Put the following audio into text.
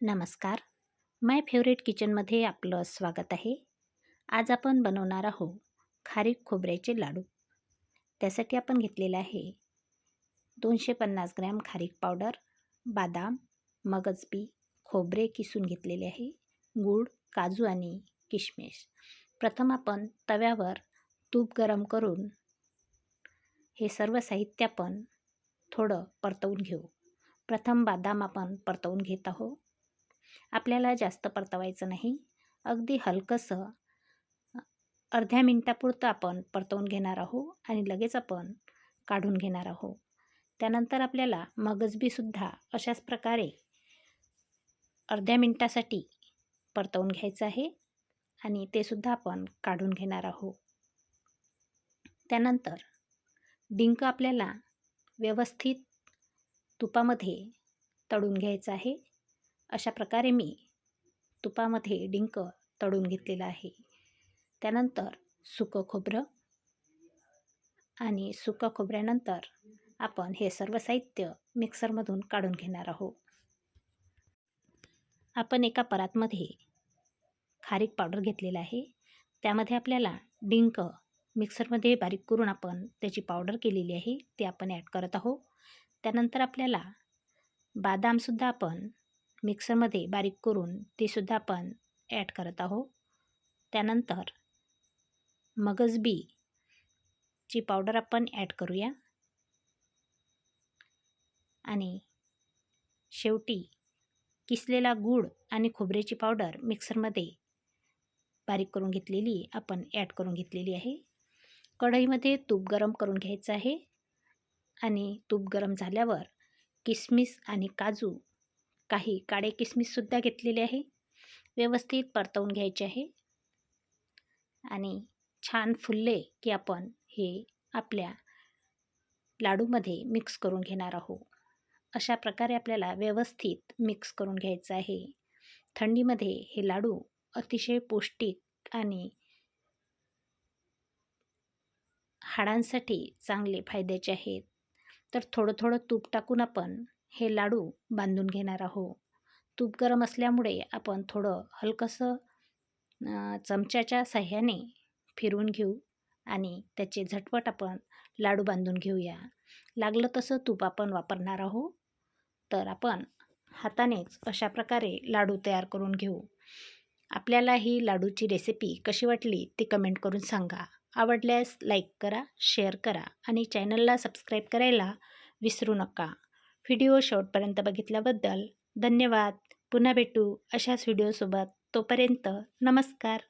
नमस्कार. माय फेवरेट किचनमध्ये आपलं स्वागत आहे. आज आपण बनवणार आहोत खारीक खोबऱ्याचे लाडू. त्यासाठी आपण घेतलेलं आहे दोनशे पन्नास ग्रॅम खारीक पावडर बादाम मगजबी खोबरे किसून घेतलेले आहे गूळ काजू आणि किशमिश. प्रथम आपण तव्यावर तूप गरम करून हे सर्व साहित्य आपण थोडं परतवून घेऊ. प्रथम बादाम आपण परतवून घेत आहोत. आपल्याला जास्त परतवायचं नाही. अगदी हलकंसं अर्ध्या मिनटापुरतं आपण परतवून घेणार आहोत आणि लगेच आपण काढून घेणार आहोत त्यानंतर आपल्याला मगजबीसुद्धा अशाच प्रकारे अर्ध्या मिनटासाठी परतवून घ्यायचं आहे आणि ते सुद्धा आपण काढून घेणार आहोत त्यानंतर डिंक आपल्याला व्यवस्थित तुपामध्ये तळून घ्यायचं आहे. अशा प्रकारे मी तुपामध्ये डिंक तळून घेतलेलं आहे. त्यानंतर सुकं खोबरं आणि सुकं खोबऱ्यानंतर आपण हे सर्व साहित्य मिक्सरमधून काढून घेणार आहोत. आपण एका परातमध्ये खारीक पावडर घेतलेला आहे. त्यामध्ये आपल्याला डिंक मिक्सरमध्ये बारीक करून आपण त्याची पावडर केलेली आहे ते आपण ॲड करत आहोत. त्यानंतर आपल्याला बादामसुद्धा आपण मिक्सरमध्ये बारीक करून तीसुद्धा आपण ॲड करत आहोत. त्यानंतर मगजबी ची पावडर आपण ॲड करूया. आणि शेवटी किसलेला गूळ आणि खोबऱ्याची पावडर मिक्सरमध्ये बारीक करून घेतलेली आपण ॲड करून घेतलेली आहे. कढईमध्ये तूप गरम करून घ्यायचं आहे. आणि तूप गरम झाल्यावर किसमिस आणि काजू काही काळे किसमिससुद्धा घेतलेले आहे. व्यवस्थित परतवून घ्यायचे आहे. आणि छान फुलले की आपण हे आपल्या लाडूमध्ये मिक्स करून घेणार आहोत. अशा प्रकारे आपल्याला व्यवस्थित मिक्स करून घ्यायचं आहे. थंडीमध्ये हे लाडू अतिशय पौष्टिक आणि हाडांसाठी चांगले फायद्याचे आहेत. तर थोडं थोडं तूप टाकून आपण हे लाडू बांधून घेणार आहो. तूप गरम असल्यामुळे आपण थोडं हलकंसं चमच्याच्या साह्याने फिरवून घेऊ आणि त्याचे झटपट आपण लाडू बांधून घेऊया. लागलं तसं तूप आपण वापरणार आहो. तर आपण हातानेच अशा प्रकारे लाडू तयार करून घेऊ. आपल्याला ही लाडूची रेसिपी कशी वाटली ती कमेंट करून सांगा. आवडल्यास लाईक करा शेअर करा आणि चॅनलला सबस्क्राईब करायला विसरू नका. व्हिडिओ शेवटपर्यंत बघितल्याबद्दल धन्यवाद. पुन्हा भेटू अशाच व्हिडिओसोबत. तोपर्यंत नमस्कार.